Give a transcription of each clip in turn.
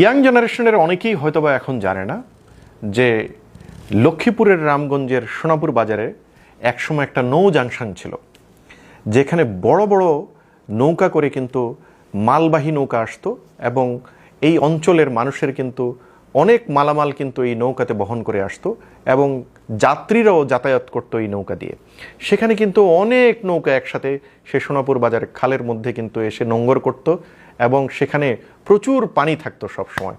Young জেনারেশনের অনেকেই হয়তোবা এখন জানে না যে লক্ষ্মীপুরের রামগঞ্জের সোনাপুর বাজারে একসময় একটা নৌ জাংশন ছিল, যেখানে বড় বড় নৌকা করে কিন্তু মালবাহী নৌকা আসতো এবং এই অঞ্চলের মানুষের কিন্তু অনেক মালামাল কিন্তু এই নৌকাতে বহন করে আসতো এবং যাত্রীরাও যাতায়াত করতো এই নৌকা দিয়ে। সেখানে কিন্তু অনেক নৌকা একসাথে সে সোনাপুর বাজার খালের মধ্যে কিন্তু এসে নোঙ্গর করতো এবং সেখানে প্রচুর পানি থাকতো সব সময়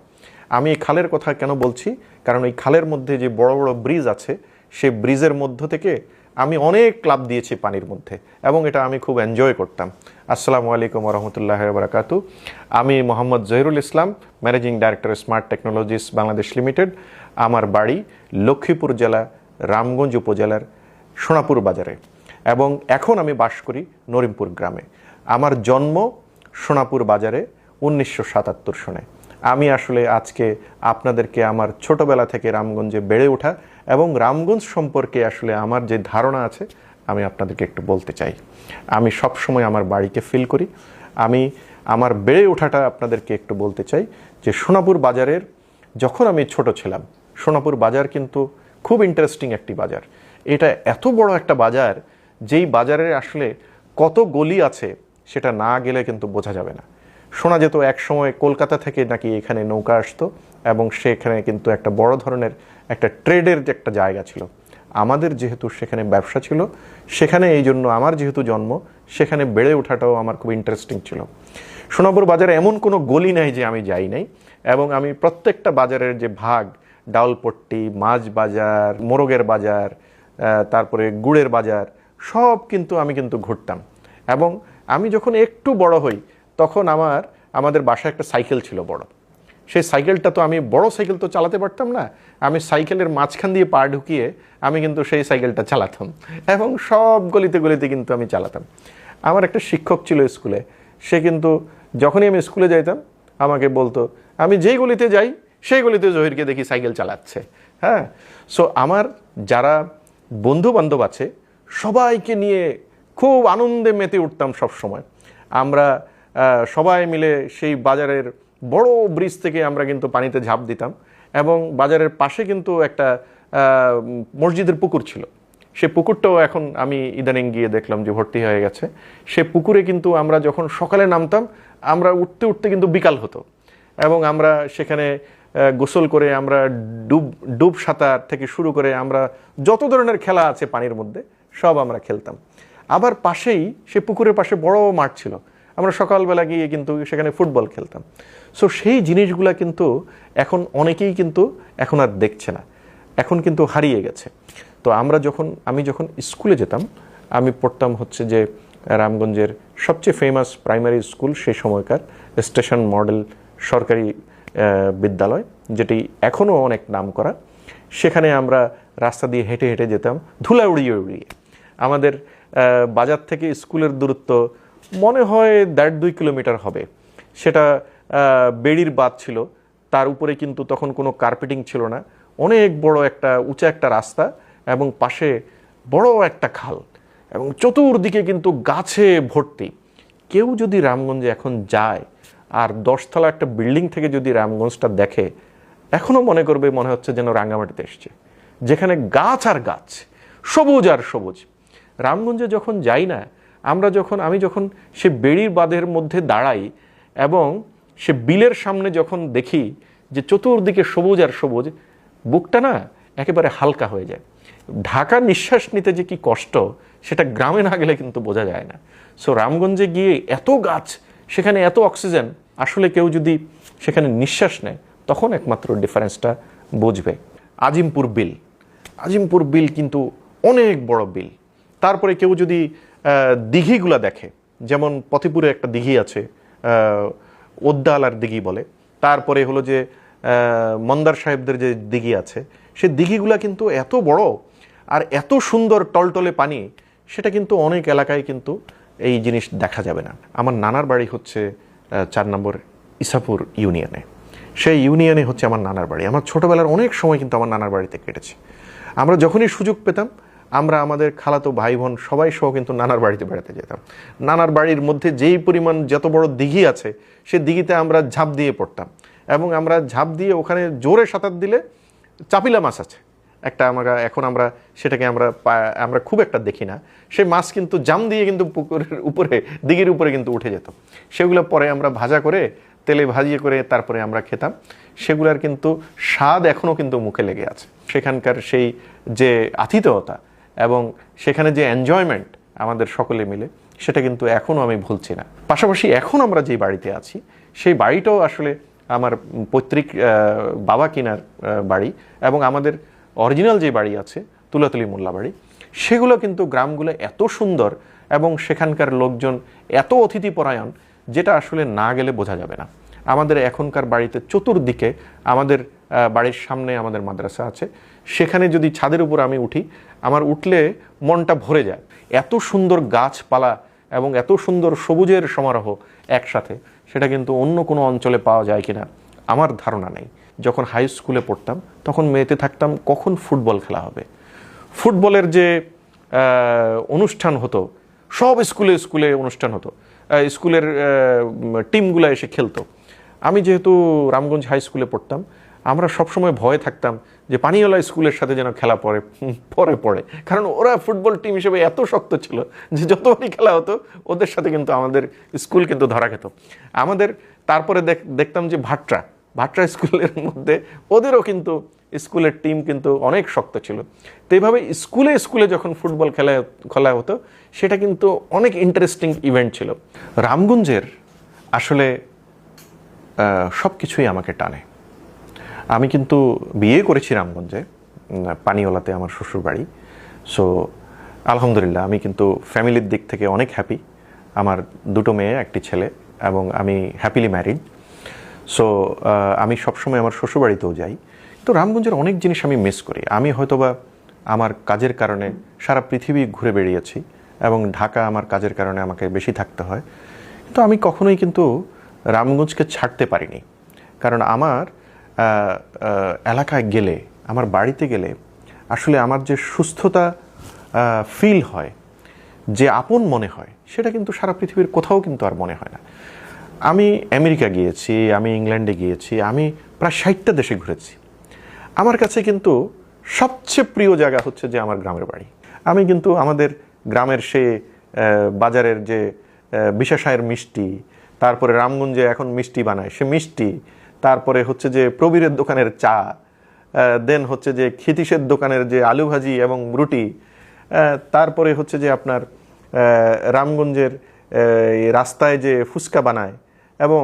আমি এই খালের কথা কেন বলছি? কারণ এই খালের মধ্যে যে বড় বড় ব্রিজ আছে, সে ব্রিজের মধ্য থেকে আমি অনেক ক্লাব দিয়েছি পানির মধ্যে এবং এটা আমি খুব এনজয় করতাম। আসসালামু আলাইকুম রহমতুল্লাহ বারাকাতু আমি Mohammad Zahirul Islam managing director smart technologies Bangladesh limited আমার বাড়ি লক্ষ্মীপুর জেলা, রামগঞ্জ উপজেলার সোনাপুর বাজারে। এবং এখন আমি বাস করি নরিমপুর গ্রামে। আমার জন্ম সোনাপুর বাজারে উনিশশো সাতাত্তর সনে আমি আসলে আজকে আপনাদেরকে আমার ছোটবেলা থেকে রামগঞ্জে বেড়ে ওঠা এবং রামগঞ্জ সম্পর্কে আসলে আমার যে ধারণা আছে, আমি আপনাদেরকে একটু বলতে চাই। আমি সব সময় আমার বাড়িকে ফিল করি। আমি আমার বেড়ে ওঠাটা আপনাদেরকে একটু বলতে চাই যে সোনাপুর বাজারের যখন আমি ছোট ছিলাম, সোনাপুর বাজার কিন্তু খুব ইন্টারেস্টিং একটি বাজার। এটা এত বড় একটা বাজার, যেই বাজারে আসলে কত গলি আছে সেটা না গেলে কিন্তু বোঝা যাবে না। শোনা যেত এক সময় কলকাতা থেকে নাকি এখানে নৌকা আসতো এবং সেখানে কিন্তু একটা বড় ধরনের একটা ট্রেডের যে একটা জায়গা ছিল। আমাদের যেহেতু সেখানে ব্যবসা ছিল, সেখানে এই জন্য আমার যেহেতু জন্ম, সেখানে বেড়ে ওঠাটাও আমার খুব ইন্টারেস্টিং ছিল। সোনাপুর বাজারে এমন কোনো গলি নাই যে আমি যাই নাই এবং আমি প্রত্যেকটা বাজারের যে ভাগ ডাউলপট্টি মাছ বাজার, মোরগের বাজার তারপরে গুড়ের বাজার, সব কিন্তু আমি কিন্তু ঘুরতাম। এবং আমি যখন একটু বড় হই, তখন আমার, আমাদের বাসায় একটা সাইকেল ছিল বড়। সেই সাইকেলটা তো আমি, বড় সাইকেল তো চালাতে পারতাম না। আমি সাইকেলের মাঝখান দিয়ে পা ঢুকিয়ে আমি কিন্তু সেই সাইকেলটা চালাতাম এবং সব গলিতে গলিতে কিন্তু আমি চালাতাম। আমার একটা শিক্ষক ছিল স্কুলে, সে কিন্তু যখনই আমি স্কুলে যাইতাম, আমাকে বলতো, আমি যেই গলিতে যাই, সেই গলিতে জহিরকে দেখি সাইকেল চালাচ্ছে। হ্যাঁ? সো আমার যারা বন্ধু বান্ধব আছে, সবাইকে নিয়ে খুব আনন্দে মেতে উঠতাম সব সময় আমরা সবাই মিলে সেই বাজারের বড় ব্রিজ থেকে আমরা কিন্তু পানিতে ঝাঁপ দিতাম এবং বাজারের পাশে কিন্তু একটা মসজিদের পুকুর ছিল। সে পুকুরটাও এখন আমি ইদানিং গিয়ে দেখলাম যে ভর্তি হয়ে গেছে। সে পুকুরে কিন্তু আমরা যখন সকালে নামতাম, আমরা উঠতে উঠতে কিন্তু বিকাল হতো এবং আমরা সেখানে গোসল করে আমরা ডুব ডুব সাঁতার থেকে শুরু করে আমরা যত ধরনের খেলা আছে পানির মধ্যে, সব আমরা খেলতাম। আবার পাশেই সে পুকুরের পাশে বড় মাঠ ছিল। আমরা সকালবেলা গিয়ে কিন্তু সেখানে ফুটবল খেলতাম। সো সেই জিনিসগুলা কিন্তু এখন অনেকেই কিন্তু এখন আর দেখছে না। এখন কিন্তু হারিয়ে গেছে। তো আমরা যখন, আমি যখন স্কুলে যেতাম, আমি পড়তাম হচ্ছে যে রামগঞ্জের সবচেয়ে ফেমাস প্রাইমারি স্কুল সেই সময়কার স্টেশন মডেল সরকারি বিদ্যালয়, যেটি এখনও অনেক নাম করা সেখানে আমরা রাস্তা দিয়ে হেঁটে হেঁটে যেতাম ধুলা উড়িয়ে উড়িয়ে। আমাদের বাজার থেকে স্কুলের দূরত্ব, মনে হয় দেড় দুই কিলোমিটার হবে। সেটা বেড়ির বাঁধ ছিল। তার উপরে কিন্তু তখন কোনো কার্পেটিং ছিল না। অনেক বড় একটা, উঁচা একটা রাস্তা এবং পাশে বড় একটা খাল এবং চতুর্দিকে কিন্তু গাছে ভর্তি। কেউ যদি রামগঞ্জে এখন যায় আর দশতলা একটা বিল্ডিং থেকে যদি রামগঞ্জটা দেখে এখনও মনে করবে মনে হচ্ছে যেন রাঙ্গামাটিতে এসছে। যেখানে গাছ আর গাছ, সবুজ আর সবুজ। রামগঞ্জে যখন যাই না, আমরা যখন, আমি যখন সে বেড়ির বাঁধের মধ্যে দাঁড়াই এবং সে বিলের সামনে যখন দেখি যে চতুর্দিকে সবুজ আর সবুজ, বুকটা না একেবারে হালকা হয়ে যায়। ঢাকা নিঃশ্বাস নিতে যে কি কষ্ট, সেটা গ্রামে না গেলে কিন্তু বোঝা যায় না। সো রামগঞ্জে গিয়ে এত গাছ, সেখানে এত অক্সিজেন, আসলে কেউ যদি সেখানে নিঃশ্বাস নেয়, তখন একমাত্র ডিফারেন্সটা বুঝবে। আজিমপুর বিল। আজিমপুর বিল কিন্তু অনেক বড় বিল। তারপরে কেউ যদি দিঘিগুলা দেখে, যেমন পথিপুরে একটা দিঘি আছে ওদ্দালার দিঘি বলে, তারপরে হলো যে মন্দার সাহেবদের যে দিঘি আছে, সে দিঘিগুলা কিন্তু এত বড় আর এত সুন্দর টলটলে পানি, সেটা কিন্তু অনেক এলাকায় কিন্তু এই জিনিস দেখা যাবে না। আমার নানার বাড়ি হচ্ছে চার নম্বর ইসাপুর ইউনিয়নে। সেই ইউনিয়নে হচ্ছে আমার নানার বাড়ি। আমার ছোটবেলার অনেক সময় কিন্তু আমার নানার বাড়িতে কেটেছে। আমরা যখনই সুযোগ পেতাম আমরা আমাদের খালাতো ভাই বোন সবাই সহ কিন্তু নানার বাড়িতে বেড়াতে যেতাম। নানার বাড়ির মধ্যে যেই পরিমাণ যত বড় দিঘি আছে, সে দিঘিতে আমরা ঝাঁপ দিয়ে পড়তাম এবং আমরা ঝাঁপ দিয়ে ওখানে জোরে সাঁতার দিলে চাপিলা মাছ আছে। একটা আমরা, এখন আমরা সেটাকে আমরা আমরা খুব একটা দেখি না। সেই মাছ কিন্তু জাম দিয়ে কিন্তু পুকুরের উপরে, দিঘির উপরে কিন্তু উঠে যেত। সেগুলো পরে আমরা ভাজা করে, তেলে ভাজিয়ে করে তারপরে আমরা খেতাম। সেগুলার কিন্তু স্বাদ এখনও কিন্তু মুখে লেগে আছে। সেখানকার সেই যে আতিথেয়তা এবং সেখানে যে এনজয়মেন্ট আমাদের সকলে মিলে, সেটা কিন্তু এখনও আমি ভুলছি না। পাশাপাশি এখন আমরা যে বাড়িতে আছি, সেই বাড়িটাও আসলে আমার পৈতৃক বাবা কিনার বাড়ি এবং আমাদের অরিজিনাল যে বাড়ি আছে, তুলাতুলি মোল্লা বাড়ি, সেগুলো কিন্তু গ্রামগুলো এত সুন্দর এবং সেখানকার লোকজন এত অতিথিপরায়ণ, যেটা আসলে না গেলে বোঝা যাবে না। আমাদের এখনকার বাড়িতে চতুর্দিকে আমাদের বাড়ির সামনে আমাদের মাদ্রাসা আছে। সেখানে যদি ছাদের উপর আমি উঠি, আমার উঠলে মনটা ভরে যায়। এত সুন্দর গাছপালা এবং এত সুন্দর সবুজের সমারোহ একসাথে, সেটা কিন্তু অন্য কোনো অঞ্চলে পাওয়া যায় কিনা আমার ধারণা নেই। যখন হাই স্কুলে পড়তাম, তখন মেয়েতে থাকতাম, কখন ফুটবল খেলা হবে? ফুটবলের যে অনুষ্ঠান হতো, সব স্কুলে স্কুলে অনুষ্ঠান হতো। স্কুলের টিমগুলো এসে খেলতো। আমি যেহেতু রামগঞ্জ হাই স্কুলে পড়তাম, আমরা সবসময় ভয়ে থাকতাম যে পানিওয়ালা স্কুলের সাথে যেন খেলা পড়ে পরে পড়ে। কারণ ওরা ফুটবল টিম হিসেবে এত শক্ত ছিল যে যতবারই খেলা হতো, ওদের সাথে কিন্তু আমাদের স্কুল কিন্তু ধরা খেত। আমাদের তারপরে দেখ- দেখতাম যে ভাট্রা ভাট্রা স্কুলের মধ্যে ওদেরও কিন্তু স্কুলের টিম কিন্তু অনেক শক্ত ছিল। তো এইভাবে স্কুলে স্কুলে যখন ফুটবল খেলা খেলা হতো, সেটা কিন্তু অনেক ইন্টারেস্টিং ইভেন্ট ছিল। রামগঞ্জের আসলে সব কিছুই আমাকে টানে। আমি কিন্তু বিয়ে করেছি রামগঞ্জে পানিওলাতে আমার শ্বশুর বাড়ি। সো আলহামদুলিল্লাহ, আমি কিন্তু ফ্যামিলির দিক থেকে অনেক হ্যাপি আমার দুটো মেয়ে, একটি ছেলে এবং আমি হ্যাপিলি ম্যারিড সো আমি সবসময় আমার শ্বশুরবাড়িতেও যাই। তো রামগঞ্জের অনেক জিনিস আমি মিস করি। আমি হয়তোবা আমার কাজের কারণে সারা পৃথিবী ঘুরে বেরিয়েছি এবং ঢাকা আমার কাজের কারণে আমাকে বেশি থাকতে হয়। তো আমি কখনোই কিন্তু রামগঞ্জকে ছাড়তে পারিনি। কারণ আমার এলাকায় গেলে, আমার বাড়িতে গেলে, আসলে আমার যে সুস্থতা ফিল হয়, যে আপন মনে হয়, সেটা কিন্তু সারা পৃথিবীর কোথাও কিন্তু আর মনে হয় না। আমি আমেরিকা গিয়েছি, আমি ইংল্যান্ডে গিয়েছি, আমি প্রায় ষাটটা দেশে ঘুরেছি। আমার কাছে কিন্তু সবচেয়ে প্রিয় জায়গা হচ্ছে যে আমার গ্রামের বাড়ি। আমি কিন্তু আমাদের গ্রামের সে বাজারের যে বিশাসায়ের মিষ্টি, তারপরে রামগঞ্জে এখন মিষ্টি বানায়, সে মিষ্টি তারপরে হচ্ছে যে প্রবীরের দোকানের চা দেন হচ্ছে যে খিতিশের দোকানের যে আলু ভাজি এবং রুটি তারপরে হচ্ছে যে আপনার রামগঞ্জের রাস্তায় যে ফুচকা বানায় এবং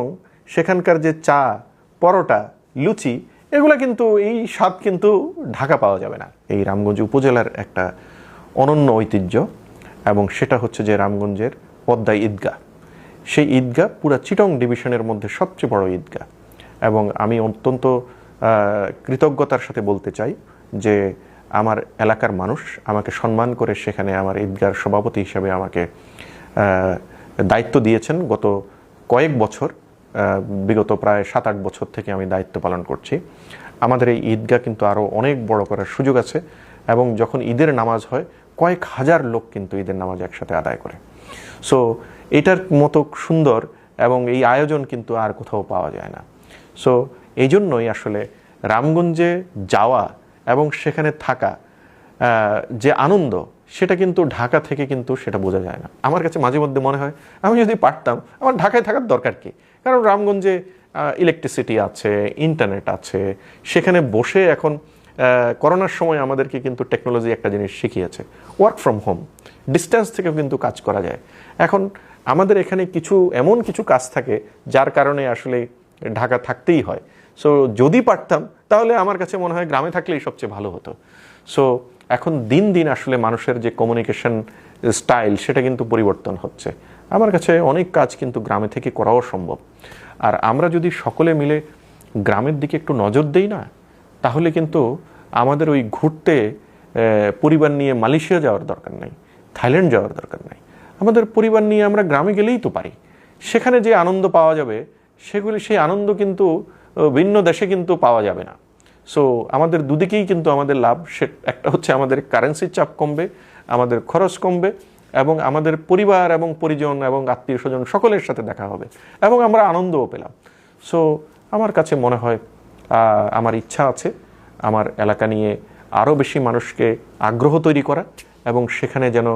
সেখানকার যে চা, পরোটা, লুচি, এগুলা কিন্তু এই স্বাদ কিন্তু ঢাকা পাওয়া যাবে না। এই রামগঞ্জ উপজেলার একটা অনন্য ঐতিহ্য এবং সেটা হচ্ছে যে রামগঞ্জের পদ্মা ঈদগাহ। সেই ঈদগাহ পুরা চিটং ডিভিশনের মধ্যে সবচেয়ে বড় ঈদগাহ। এবং আমি অত্যন্ত কৃতজ্ঞতার সাথে বলতে চাই যে আমার এলাকার মানুষ আমাকে সম্মান করে সেখানে আমার ঈদগার সভাপতি হিসেবে আমাকে দায়িত্ব দিয়েছেন। গত কয়েক বছর বিগত প্রায় সাত আট বছর থেকে আমি দায়িত্ব পালন করছি। আমাদের এই ঈদগাহ কিন্তু আরও অনেক বড় করার সুযোগ আছে এবং যখন ঈদের নামাজ হয়, কয়েক হাজার লোক কিন্তু ঈদের নামাজ একসাথে আদায় করে। সো এটার মতো সুন্দর এবং এই আয়োজন কিন্তু আর কোথাও পাওয়া যায় না। সো এই জন্যই আসলে রামগঞ্জে যাওয়া এবং সেখানে থাকা যে আনন্দ, সেটা কিন্তু ঢাকা থেকে কিন্তু সেটা বোঝা যায় না। আমার কাছে মাঝে মধ্যে মনে হয়, আমি যদি পারতাম, আমার ঢাকায় থাকার দরকার কি? কারণ রামগঞ্জে ইলেকট্রিসিটি আছে ইন্টারনেট আছে, সেখানে বসে এখন করোনার সময় আমাদেরকে কিন্তু টেকনোলজি একটা জিনিস শিখিয়েছে। ওয়ার্ক ফ্রম হোম ডিস্টেন্স থেকেও কিন্তু কাজ করা যায়। এখন আমাদের এখানে কিছু, এমন কিছু কাজ থাকে, যার কারণে আসলে ঢাকা থাকতেই হয়। সো যদি পারতাম, তাহলে আমার কাছে মনে হয় গ্রামে থাকলেই সবচেয়ে ভালো হতো। সো এখন দিন দিন আসলে মানুষের যে কমিউনিকেশন স্টাইল সেটা কিন্তু পরিবর্তন হচ্ছে। আমার কাছে অনেক কাজ কিন্তু গ্রামে থেকে করাও সম্ভব। আর আমরা যদি সকলে মিলে গ্রামের দিকে একটু নজর দেই না, তাহলে কিন্তু আমাদের ওই ঘুরতে পরিবার নিয়ে মালয়েশিয়া যাওয়ার দরকার নাই, থাইল্যান্ড যাওয়ার দরকার নাই। আমাদের পরিবার নিয়ে আমরা গ্রামে গেলেই তো পারি। সেখানে যে আনন্দ পাওয়া যাবে সেগুলি, সেই আনন্দ কিন্তু ভিন্ন দেশে কিন্তু পাওয়া যাবে না। সো আমাদের দুদিকেই কিন্তু আমাদের লাভ, সে, একটা হচ্ছে আমাদের কারেন্সির চাপ কমবে, আমাদের খরচ কমবে, এবং আমাদের পরিবার এবং পরিজন এবং আত্মীয় স্বজন সকলের সাথে দেখা হবে, এবং আমরা আনন্দও পেলাম। সো আমার কাছে মনে হয় আমার ইচ্ছা আছে, আমার এলাকা নিয়ে আরও বেশি মানুষকে আগ্রহ তৈরি করা, এবং সেখানে যেন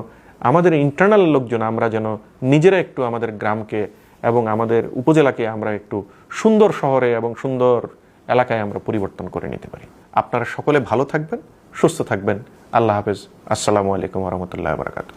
আমাদের ইন্টারনাল লোকজন, আমরা যেন নিজেরা একটু আমাদের গ্রামকে এবং আমাদের উপজেলাকে আমরা একটু সুন্দর শহরে এবং সুন্দর এলাকায় আমরা পরিবর্তন করে নিতে পারি। আপনারা সকলে ভালো থাকবেন, সুস্থ থাকবেন। আল্লাহ হাফেজ। আসসালামু আলাইকুম রহমতুল্লাহ বারকাত